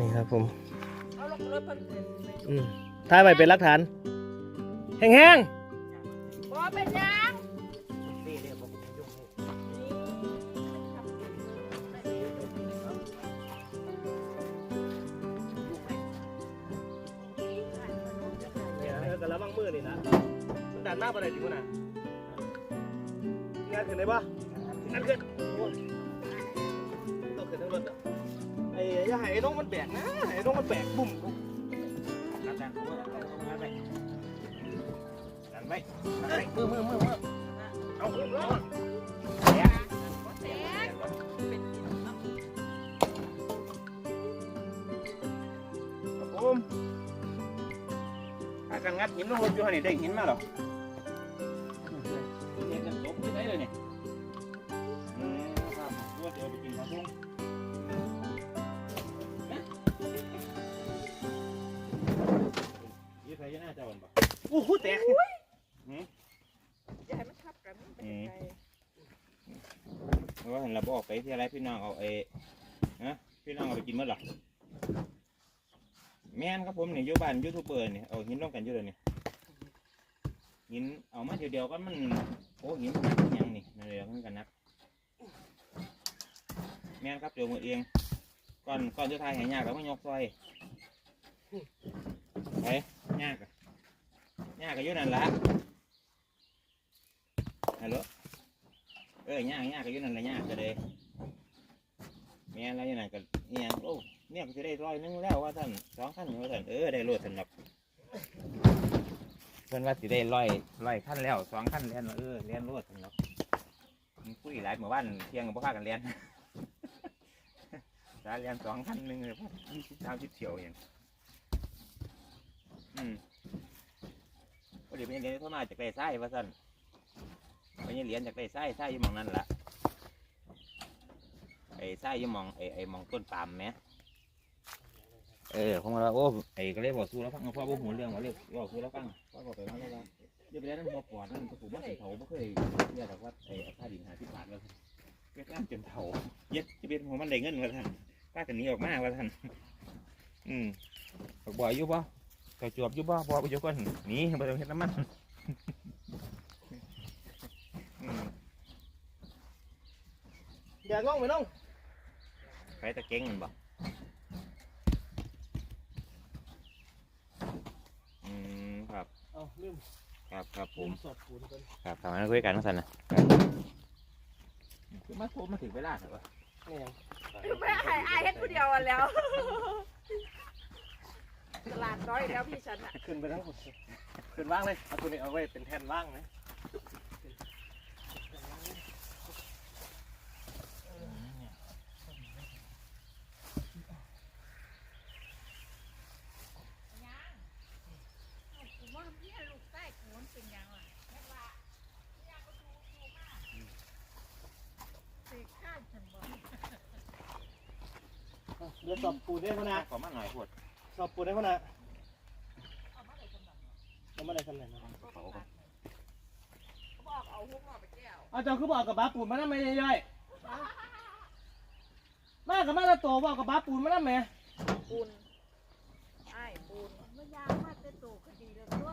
นี่ครับผมเอาลงรถเพิ่นเดินไปอืมถ่ายไว้เป็นหลักฐาน แห้งบ่เป็นหยังนี่เนี่ยผมยุ่งให้ๆเนี่ยเออกันแล้วบางมือนี่นะมันดันมากไปไหนถึงวะน่ะงานขึ้นได้ปะงานขึ้นโอ้ อย่าให้ไอ้น้องมันแบกนะไอ้น้องมันแบกบุ่มดันดันผมเอาเอาไปดันไปมือมือมือมือเอาแบกแตกเป็นกินเนาะผมอาการงัดหินลงรถอยู่หันนี่ได้หินมาหรอ เอาเอนะพี่น้องเอาไปกินเมื่อหรอแม่นครับผมเนี่ยยูบ้านยูทูบเบอร์เนี่ยเอาหินลงกันอยู่เลยเนี่ยหินเอามาเดียวเดียวๆก็มันโอ้หินนักยังนี่เดียวมันกันนักแม่นครับเดี๋ยวมือเองก่อนก่อนจะทายหายากแล้วมันยกซอยไปยากยากก็อยู่นั่นละฮัลโหลเอ้ยยางย่างก็อยู่นั่นแหละย่างก็เลย แม่นแล้วอยู่นั่นก็เนี่ยโอ้เนี่ยก็จะได้ร้อยหนึงแล้วว่าท่านสองขั้นว่าท่านเออได้รถสำหรับเพื่อนว่าสิได้ร้อยร้อยขั้นแล้วสองขั้นเรียนเออเรียนรถสำหรับมันคุยหลายหมู่บ้านเที่ยงกับพ่อพากันเรียนสาเรียนสองขั้นหนึ่งเลยพ่อยี่สิบสามสิบเที่ยวอย่างอืมพอดีเป็นเรียนเข้ามาจากไกลไส้ว่าท่านไปยังเหรียญจากได้ไส้ไส้อยี่มองนั่นละ ไอ้ไส้อยี่หมองไอ้ไอ้หมองต้นปาล์มไหมเออผมว่าโอ้ไอ้ก็เลยบอกสู้แล้วฟังพ่อบอกหูเรื่องว่าเรียกบอกสู้แล้วฟังพ่อบอกไปว่าแล้วว่าเดี๋ยวไปแล้วนั่นหัวปอดนั่นถูกว่าใส่เถาไม่เคยเรียกว่าไอ้ค่าดินหาที่บาทแล้วเวียดนามจนเถาเย็ดจะเป็นหัวมันได้เงินว่าท่านป้ากันนี้ออกมาว่าท่านอืมบอกบ่อยอยู่บ่ก็จวบอยู่บ่บ่ไปอยู่ก่อนหนีไปตรงเฮ็ดน้ำมันอืมอยากลองไหมน้อง ใครตะเก่งมันบ่อืมครับ เอาลืมครับครับผลืมมสอบปูนกันครับครับมาคุยกันนะสันนะคือมาโทรมาถึงเวลาเหรอวะนี่ยังไม่ให้อายเฮ็ดผู้เดียวอะแล้วตลาดน้อยแล้วพี่ฉันอะขึ้นไปทั้งหมดขึ้นว่างเลยเอาตัวนี้เอาไว้เป็นแทนว่างนะว่าพี่ลูกใต้กูมันเป็นยังล่ะแม่ว่าพี่ก็ดูดูมากสิข้ามฉันบอก เอาเดี๋ยวสอบปูนได้พนะ ขอมาหน่อยพวด สอบปูนได้พนะเอามาเลยสำหรับแล้วไม่ได้สำเร็จนะเขาบอกเอาหุ้มออกไปแก้วเอาเจ้าคือบอกกับบ้าปูนมาแล้วไม่ได้ย่อยมากับมาละโตบอกกับบ้าปูนมาแล้วแม่ปูนไอ้ปูนมันยางมาเตโตคดีเลยตัว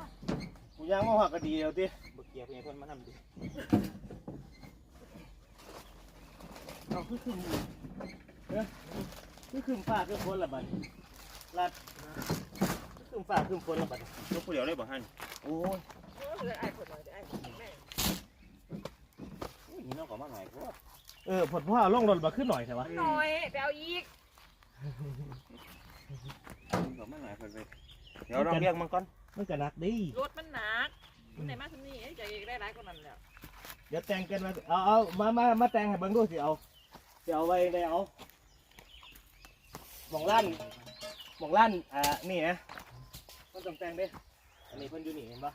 กูยังมาหักก็ดีเดี๋ยวดิบุกเกียร์เพื่อนคนมาทำดิเอาคือขึ้นเอ้ยคือขึ้นฟ้าคือฝนละบัด ลัดคือขึ้นฟ้าคือฝนละบัดยกผู้เดียวเลยบ่ฮันโอ้ยเออเลยไอ้คนหน่อยไอ้แม่นี่น้องขอมาหน่อยพวดเออผลพ่อลงรถมาขึ้นหน่อยใช่ปะหน่อยไปเอาอีกขอมาหน่อยเพื่อนไปเดี๋ยวลองเรียกมันก่อนมันก็หนักดีรถมันหนักมันไหนมาทำนี่ไอ้ใจได้ร้ายกว่านั้นแล้วเดี๋ยวแต่งกันมาเอาเอามามามาแต่งให้เบิ่งดูสิเอาสิเอาไว้ได้เอาหมองลั่น หมองลั่นอ่านี่นะมันต้องแต่งเด้อันนี้เพิ่นอยู่นี่เห็นปะ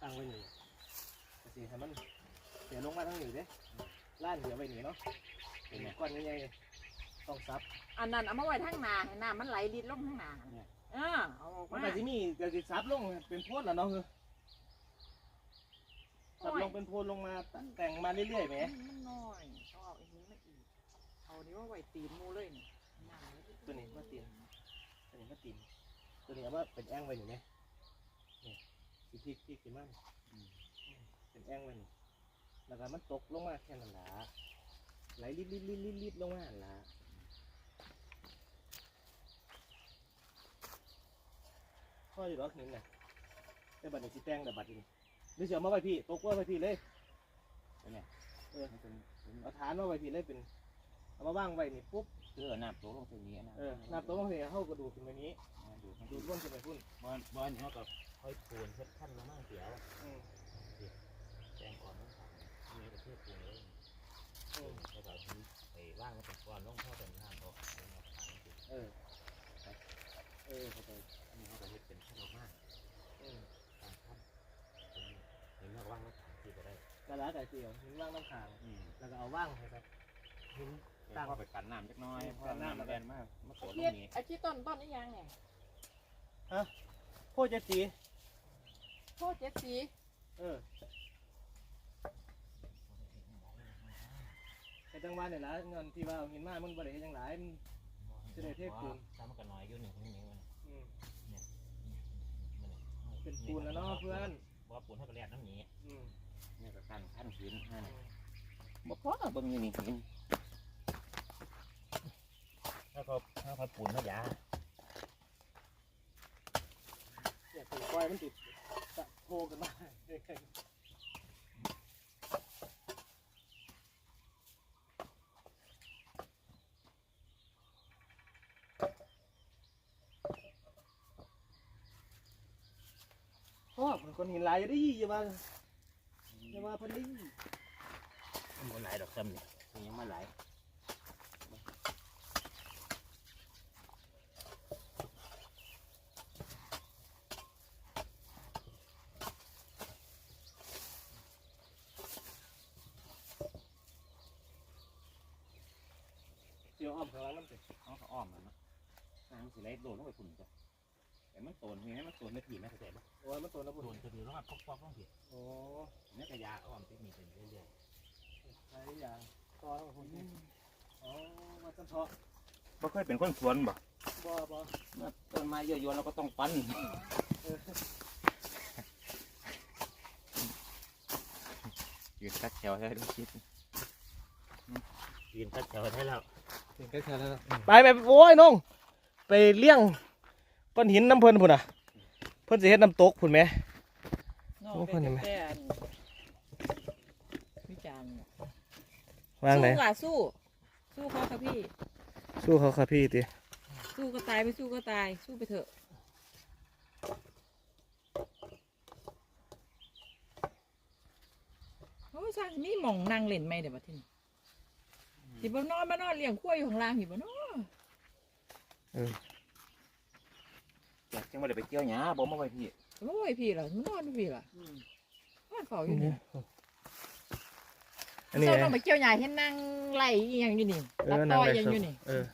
ตั้งไว้นี่ก็สิให้มันเดี๋ยวลงมาทางนี้เด้ลั่นเดี๋ยวไว้นี่เนาะเป็นก้อนใหญ่ๆต้องซับอันนั้นเอามาไว้ทั้งนาให้น้ำมันไหลดินลงทั้งนาเออเอาออกมันมาก็สิมีก็สิซับลงเป็นโพดแล้วเนาะคือซับลงเป็นโพดลงมาแต่งมาเรื่อยๆแหมมันน้อยเอาเอาอันนี้มาอีกเอานี้ว่าไว้ตีนมูเลยนี่ตัวนี้มาเตียน กินตัวนี้เอาว่าเป็นแอ่งไว้หนิไหมนี่สิพริกพริกกินมันเป็นแอ่งไว้นี่แล้วก็มันตกลงมาแค่นั้นละไหลลิดลิดลิดลิดลิดลงมาหั่นละพ่ออยู่ดอกหินน่ะแต่บัดนี้สิแตงแต่บัดนี้หรือสิเอามาไว้พี่ตกไว้ไว้พี่เลยเนี่ยเออเอาฐานมาไว้พี่เลยเป็นเอามาว่างไว้นี่ปุ๊บ เออน้ำโตลงตรงนี้นะเออนับตัวลงเสียเข้ากระดูกขึ้นไปนี้ดูดูดร่วนขึ้นไปพุ่นบอลบอลเขากับค่อยปูนเพื่อขั้นมามั่งเสียวอืมแจงก่อนต้องทำมีประเทศปูนเลยอืมเขาแบบไปว่างมาเป็นก้อนลงเข้าเป็นน้ำเขาเอามาทำติดเออเออเข้าใจอันนี้เขาจะเฮ็ดเป็นขั้นมากอืมตามขั้นเห็นเมื่อว่างมาถามที่ก็ได้กระลาไก่เสียวหินว่างน้ำขางอืมแล้วก็เอาว่างให้ครับหิน ตั้งไปกันน้ำจักน้อยเพราะน้ำมันแรงมากมาโผล่ตรเฮ็ดงนี้ไอ้ที่ต้นต้นนี่ยังเนี่ยโคตรจะสีโทษเจ็ดสีเออไอ้จังหวะเนี่ยละเงินที่ว่าเอาหินมามึงบ่ได้เฮ็ดจังหลายมันจะได้เทพปูนซ้ำกันน้อยอยู่หนึ่งนี่มันอืมเป็นปูนแล้วเนาะเพื่อนว่าปูนเท่ากับแร่น้ำนี้อืมนี่ก็ขั้นขั้นพื้นให้บ่พอเบิ่งอยู่นี่หิน ถ้าเขาถ้าเขาปูนเขายาเนี่ยปูก้อยมันติดตะโพกันมาเรื่อยพ่อมันคนหินหลายอยู่ดิอย่ามาอย่ามาเพันดิมันหลายดอกซ้ำนี่มันยังมาหลาย เดี๋ยวอ้อมข้างหลังน้ำสิ เขาก็อ้อมมันเนาะนาง สิไล่โดนลงไปฝุ่นจ้ะแต่มันโตนนี่มันโตนไม่ถี่ไม่เข้าใจปะโอ้ยมันตัวนะบุญโดนจะดีลงมาพกพกลงผิดโอ้นี่กระยาอ้อมเทคนิคเป็นเรื่อยใช้ยางตอนของคุณนี่อ๋อมาต้นเทาะๆบ่เคยเป็นคนสวนบ่บ่บ่เมื่อต้นไม้เยอะๆเราก็ต้องปั้นเออยืนคัดแถวให้ดูคิดยืนคัดแถวให้แล้วถึงแค่แค่แล้วไปไปโอ้ยน้อง ไปเลี้ยงก้อนหินน้ำเพิ่นพุ่นอะ เพิ่นสิเฮ็ดน้ำตกพุ่นไหมน้องโอ้คนเห็นไหมแต่อันวิจารณ์วางไหนสู้ค่ะสู้ สู้เขาค่ะพี่ สู้เขาค่ะพี่ติสู้ก็ตายไม่สู้ก็ตาย สู้ไปเถอะ โอ้ยช่างนี่หมองนั่งเล่นไหมเดี๋ยวมาที่นี่หิบนอนมานอนเลี้ยงขั้วอยู่ข้างล่างหิบนอนอยาก จังว่าได้ไปเกี่ยวหญ้าบ่มาไว้พี่โอ้ยพี่ล่ะมันนอนอยู่พี่ล่ะนอนเฝ้าอยู่นี่อันนี้เจ้าไงต้องไปเกี่ยวหญ้าเห็นนั่งไล่อีหยังอยู่นี่เอรัอบต่นั่งอยได้ยังสอยู่นี่เออ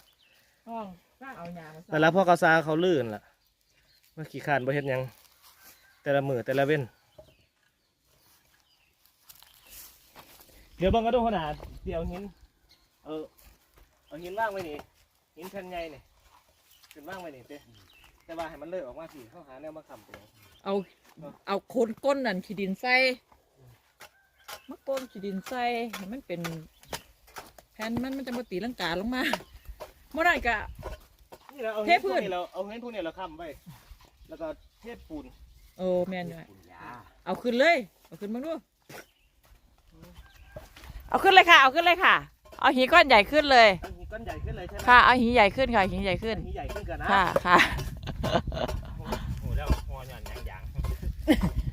ห้องก็เอาหญ้ามาใส่แต่ละพ่อกาซาเขาลื่นล่ะเมื่อขี้ขานบ่เฮ็ดหยัง แต่ละมือแต่ละเว้นเดี๋ยวเบังก็ดูขนาดเดี๋ยวหิน เออเอาหินว่างไว้นี่หินแผ่นใหญ่นี่ ขึ้นว่างไว้นี่เต้แต่ว่าให้มันเลยออกมาสิเขาหาแนวมาค้ำตัวเอา เอาโคนก้นนั่นขี้ดินใส่มะก้นขี้ดินใส่ให้มันเป็นแผ่นมันมันจะมาตีลังกาลงมาเมื่อไรกะ นี่เราเอาเทหินพพื้วกนนี้เราเอาหินพวกนี้เราค้ำไว้แล้วก็เทปูนโอ้แม่นอยู่ปูนหญ้าเอาขึ้นเลย เอาขึ้นมาดู เอาขึ้นเลยค่ะ เอาขึ้นเลยค่ะ เอาหินก้อนใหญ่ขึ้นเลย เอาหินก้อนใหญ่ขึ้นเลยใช่ไหมค่ะ เอาหินใหญ่ขึ้นค่ะหินใหญ่ขึ้นหินใหญ่ขึ้นกันนะค่ะค่ะโอ้แล้วหัวหย่อนหยังหยัง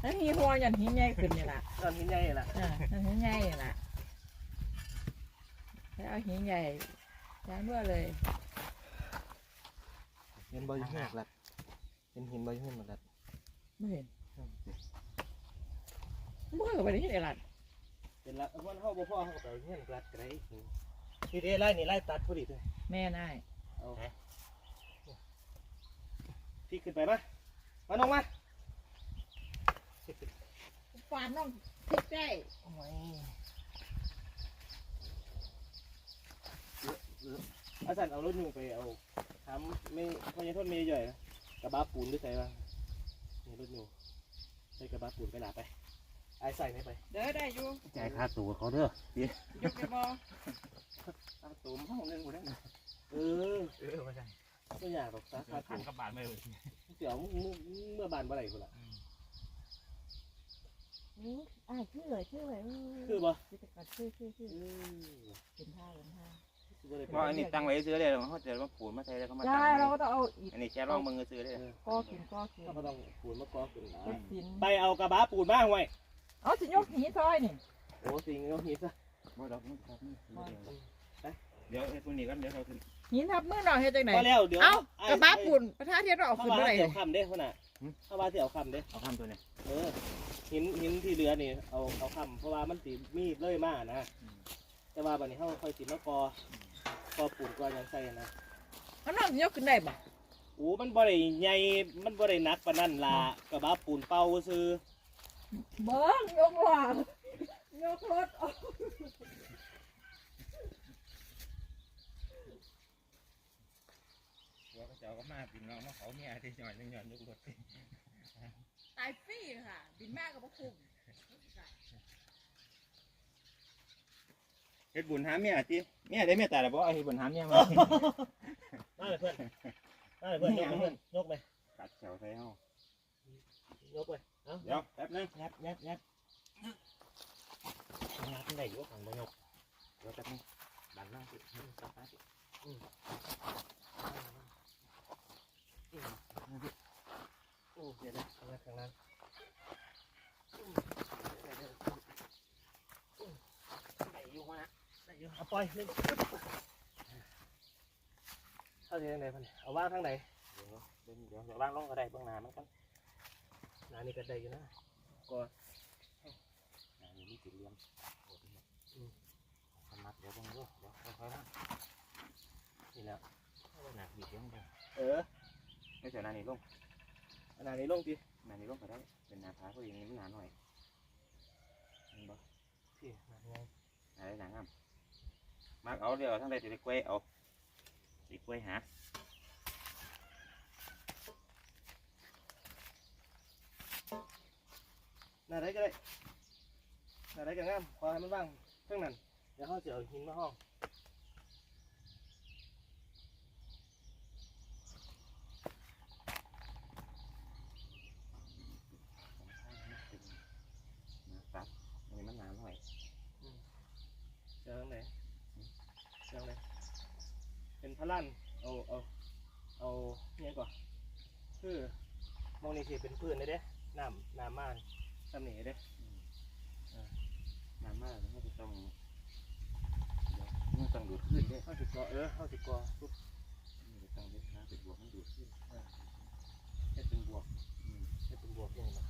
นั่นหินหัวยันหินใหญ่ขึ้นนี่แหละก้อนหินใหญ่ล่ะอ่านั่นหินใหญ่นี่แหละให้เอาหินใหญ่ย้ายเมื่อเลยเห็นบอลยุ่งมากละเห็นหินบอลยุ่งมากละไม่เห็นเมื่อกับไปที่ไหนล่ะ เป็นละวันเขาบ่พ่อเขาก็ไปเงี้ยกลัดไกรนี่เด้ไล่นี่ไล่ตัดพอดีเลยแม่นายเอาพี่ขึ้นไปปะมาน้องมาฟานน้องพลิกได้โอ้ยอาจารย์เอารถหนูไปเอาทำไม่พอยังทนไม่ย่อยนะกระบะปูนด้วยใส่บ้างนี่รถหนูใส่กระบะปูนไปหนาไป ไอ้ใส่ไหมไปเด้อได้อยู่จ่ายค่าตัวเขาเด้อยกไปบ่ค่าตัวห้องนึงหมดแล้วเออเออว่าจังไม่อยากหรอกสาขาพัตันวกับบาทไม่เลยเดี๋ยวมึงเมื่อบานเมื่อไหร่คนละนี่อ่าชื่อเลยชื่อเลยคือบ่ชื่อกัดชื่อชื่อชื่ออืมเป็นท่าเป็นท่าบ่ได้เพราะอันนี้ตั้งไว้ซื้อเลยเขาจะมาปูนมาใส่แล้วก็มาตั้ใช่งเราก็ต้องเอาอีกอันนี้แค่ร่องมือซื้อเลยก้อกินก้อกินเขาก็ต้องปูนมากอขึ้นนะก็กินไปเอากระบะปูนมาห่วย เอาสิยกหีซอยนี่โอ้สิงเอาหินซะบ่ดอกนี่ครับนี่เดี๋ยวไอ้พวกนี้กันเดี๋ยวเขาขึ้นหินทับมือหน่อยเฮ็ดจังไหนพอแล้วเดี๋ยวเอ้าไอ้กระบะปุ่นประทาเทียนเราเอาเข้าขึ้นมาเมื่อไหร่เสี่ยวคำเด้คนน่ะเข้ามาเสี่ยวคำเด้เอาคำตัวนี้เออหินหินที่เหลือนี่เอาเอาคำเพราะว่ามันสีมีดเลยมากนะแต่ว่าบัดนี้เขาค่อยสิมากอกอปูนกอหยังใส่นะมันน้องสิยกขึ้นได้บ่โอ้มันบ่ได้ใหญ่มันบ่ได้หนักปานนั้นล่ะกระบะปูนเป่าซื้อ เบิ้งยกหลังยกรถออกเดี๋ยวก็จะเอาก็มาปิ่นเรามาเขาเมียที่หน่อยนึงหน่อยนึกรถตายฟรีค่ะ บินมากกับพวกคุ้มเฮ็ดบุญหาเมียที่เมียได้เมียแต่ละบ่เอาเฮ็ดบุญหาเมียมามาเลยเพื่อนมาเลยเพื่อนยกไปเพื่อนยกไปกัดแถวใส่เฮายกไป เอ้าเดี๋ยวแป๊บนึงยัดยัดยัดยัดได้อยู่ข้างบนยกเดี๋ยวแป๊บนึงดันหน้าสิดันหน้าสิโอ้เดี๋ยวนะข้างล่างข้างล่างได้อยู่มาได้อยู่เอาปล่อยเล่นเข้าที่ทางไหนพันเอาว่างทางไหนเดี๋ยวเดี๋ยวเดี๋ยวเดี๋ยววางลงก็ได้เบื้องหน้ามันกัน นานี่ก็ได้อยู่นะก็หน้านี่มีจุดเหลี่ยมโอ้ยอืมสมัครเดี๋ยวเบิ่งดูเดี๋ยวค่อยๆนะนี่แหล้วหน้าบีบเลี้ยงไปเออไม่ใช่หน้านี่ลงอันนานี้ลงทีหน้านี่ลงก็ได้เป็นหน้าผาเพราะอย่างนี้มันหนาหน่อยเห็นบ่พี่นาไงอะไรหนังอะมักเอาเดี๋ยวทั้งใดจะได้กล้วยเอาสิกล้วยหา นาได้ก็ได้นาได้ก็งามขอให้มันว่างเครื่องนั้นเดี๋ยวเขาจะเอาหินมาห้องครับอันนี้มันหนาหน่อยเจอทางไหนเจอทางไหนเป็นพระลั่นเอาเอาเอาเนี่ยก่อนคือมองนี่สิเป็นพื้นเลยเด้น้ำน้ำมาก น้ำหนีเด้หนามากเลยไม่ต้องเดี๋ยวมันต้องดูดขึ้นด้วยเข้าสิกอเออเข้าสิกอปุ๊บมันต้องเล็กนะเป็นบวกมันดูดขึ้นเฮ็ดเป็นบวกอืมเฮ็ดเป็นบวกอย่างนี้นะ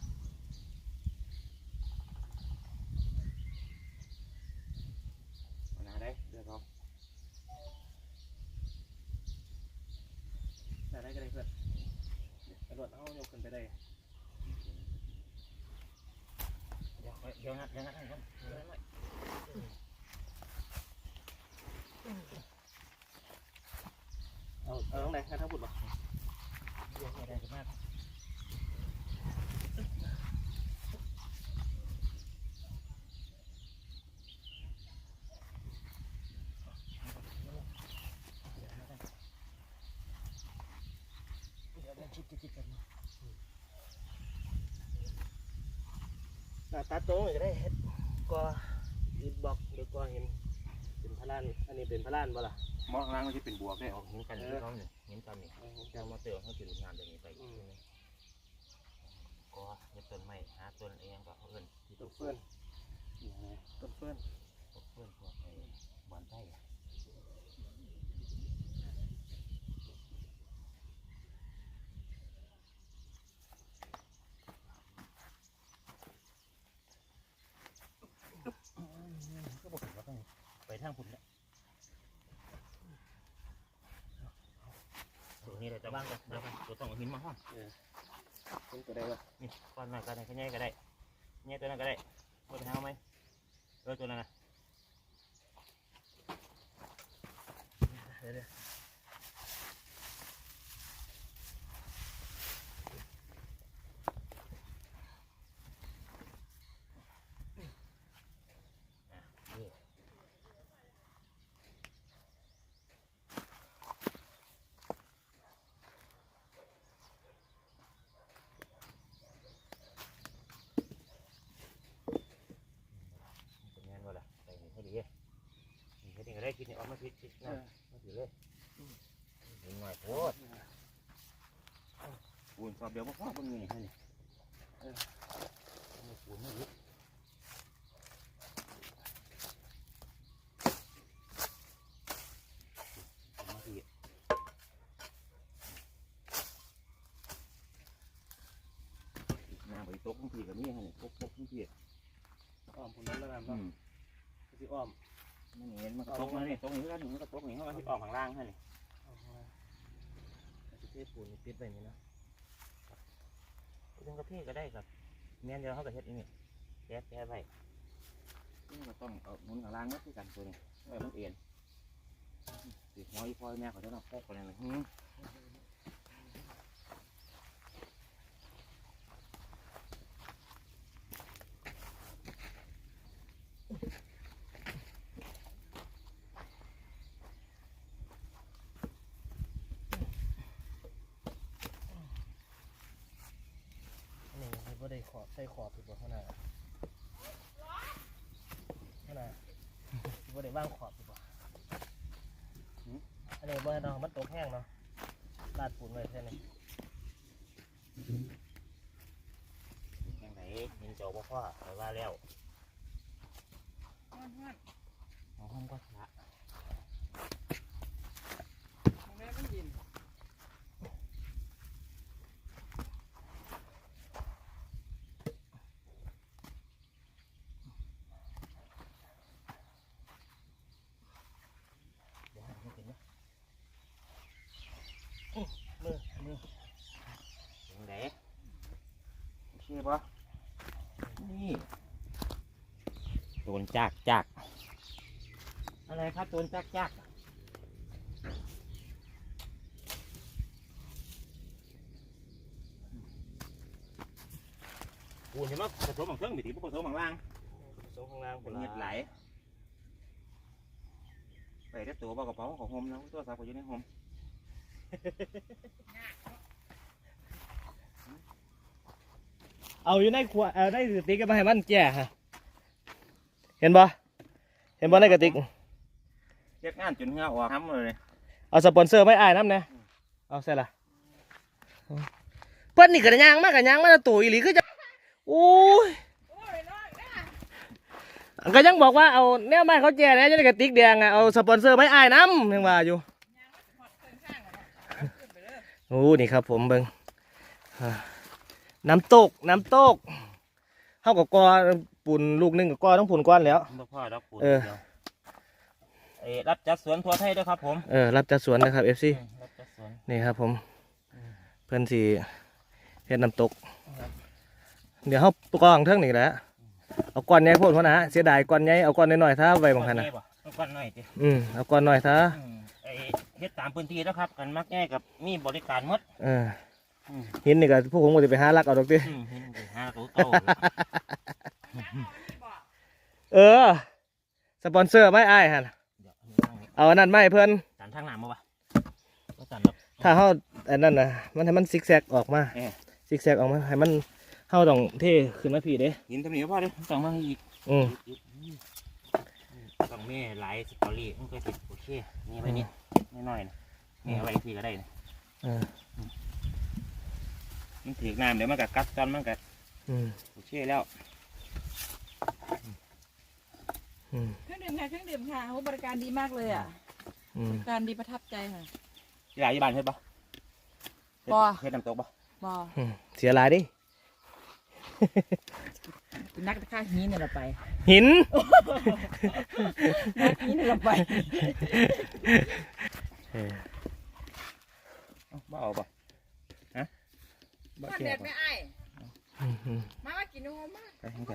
เอาหนาได้เดี๋ยวเขานาได้ก็ได้เพื่อนกระโดดเอายกขึ้นไปได้ เดี๋ยวเดี๋ยวนะเดี๋ยวนะเดี๋ยวนะเดี๋ย วนะเอาเอาตรงไหนงานทั้งหมดบ่เดี๋ยวได้มากเดี๋ยวเดี๋ยวชิดชิดกันหน้าตัดตรงนี้ก็ได้เฮ็ดก็อีบล็อกเดี๋ยวก็เห็นเป็นพระลั่นอันนี้เป็นพระลั่นบ่ล่ะมองล่างมันจะเป็นบวกได้ออกหินกันที่เขาเนี่ยหินกันนี่เอาผมจะจำมาเติมเขาจะดูงานแบบนี้ไปก็เห็นต้นไม้หาต้นเองก็เอื่นที่ต้ต้นนเฟื่เฟื่ออนนต้นเฟื่อนพวกเฟื่อนพวกไอ้บอนไส้อะ ก็บอกว่าต้องไป ทางผุนแหละตัวนี้เราจะว่างกันเดี๋ยวกันตัวต้องเอาหินมาห้องเป็นก็ได้ว่ะนี่ก้อนหน่อยก็ได้แค่นี้ก็ได้เนี่ยตัวนั้นก็ได้ตัวนั้นเอาไหมเออตัวนั้นนะเดี๋ยว อยโพดปู นสอบเดียวพ่อเพิ่งมีให้นี่เออเอาปูนไม่ยึดมาสิหน้าไปตกบางทีก็มีให้นี่ตกตกบางทีอ้อมผมนั้นแล้วนะอืมสิอ้อมมันเห็นมันก็ตกมานี่ตกนี่ก็มันก็ตกนี่เขาก็ที่ออกข้างล่างให้นี่อ้อมมาสิเทปูนนี่ปิดไว้นี่นะ ถึงกับพี่ก็ได้ครับเมียนเดียวเขาก็เฮ็ดอีนี่แก้แก้ไว้นี่ก็ต้องเอาหมุนข้างล่างนี่คือกันตัวนี้ไว้มันเอียนสิหอยพลอยแม่เขาจะนำพกไปเลยนะหืม นี่มันบ่ได้ข อบใส่ขอบผิดบ่ข้างหน้าข้างหน้าบ่ได้วางขอบผิดบ่อันนี้บ่ให้เนาะมันตกแห้งเนาะลาดปูนไว้แค่นี้ยังไงยินโจบ่พ่อไปว่าแล้วเอาห้องก็ละ เดี๋ยวให้มันเป็นเนาะอื้อมือมือ ยังไงโอเคปะนี่ โดนจักจักอะไรครับโดนจักจักปูนเห็นไหมผสมบางเครื่องบิดผสมบางล่างทรงข้างล่างเป็นเงียบไหลไปได้ตัวบอกกระเป๋าของโฮมแล้วตัวสาวก็อยู่ในโฮมเอาอยู่ในขวดเอาในกระติกก็มาให้มันแก่ฮะ เห็นบ่เห็นบ่ในกระติกเรียกงานจนเหงาออกทำเลยเอาสปอนเซอร์ไม่อายน้ำเนี่ยเอาใส่ละเพิ่นนี่กระยางมากกระยางมาตัวอีหลีคือจะโอ้ยก็ยังบอกว่าเอาแนวไม้เขาแจแล้วจะได้กระติกแดงอะเอาสปอนเซอร์ไม่อายน้ำยังว่าอยู่โอ้นี่ครับผมเบิ่งอ่าน้ำตกน้ำตกเข้ากับกอ ปุ่นลูกหนึงกับกอต้องปุ่นก้อนแล้ว บ่พ่อดอกปูนเออเดียวเอ้ยรับจัดสวนทั่วไทยด้วยครับผมเออรับจัดสวนนะครับเอฟซีอืมรับจัดสวน นี่ครับผม เพื่อนสีเฮ็ดน้ำตกเดี๋ยวเขากองเท่งนี่แหละเอาก้อนใหญ่โพดพ่อนะเสียดายก้อนใหญ่เอาก้อนน้อยๆถ้าไว้บางคันนะเอเอาก้อนหน่อยสิอืมเอาก้อนน้อยถ้าอืมไอ้เฮ็ดตามพื้นที่แล้วครับกันมักแง่กับมีบริการหมดเอออืมหินนี่ก็พวกผมก็จะไปหาลักเอาดอกติอืมเห็นไปหาตัวเก่า เออ สปอนเซอร์ไม่อ้ายฮะเดี๋ยวนี่ตั้งนี่เอาอันนั้นไม่เพื่อนตันทางหน้ามาวะก็ตันดอกถ้าเขาอันนั้นนะมันให้มันซิกแซกออกมาเออซิกแซกออกมาให้มันเขาต้องเท่ขึ้นมาพี่เด้หินทำนี้พ่อเด้อต้องมาอีกอืมอีกอีกอืมต้องมีหลายสตอรี่มันก็ติดโอเคนี่ไว้นี่น้อยๆนะนี่เอาไว้ทีก็ได้นะเออมันถือน้ำเดี๋ยวมันก็กัดตอนมันก็อืมโอเคแล้ว อืม เครื่องดื่มค่ะเครื่องดื่มค่ะโอ้บริการดีมากเลยอะอืมบริการดีประทับใจค่ะที่หลายยี่บานเฮ็ดปะบ่เฮ็ดน้ำตกปะบออืมเสียหลายดิเป็นนักฆ่าหินเนี่ยเราไป หินนักหินเนี่ยเราไปเออเอ้าบ่เอาปะฮะบ่มันแก่เด็ดปะไม่ไอ้อืมอืมมามากินโนมากไปทั้งแต่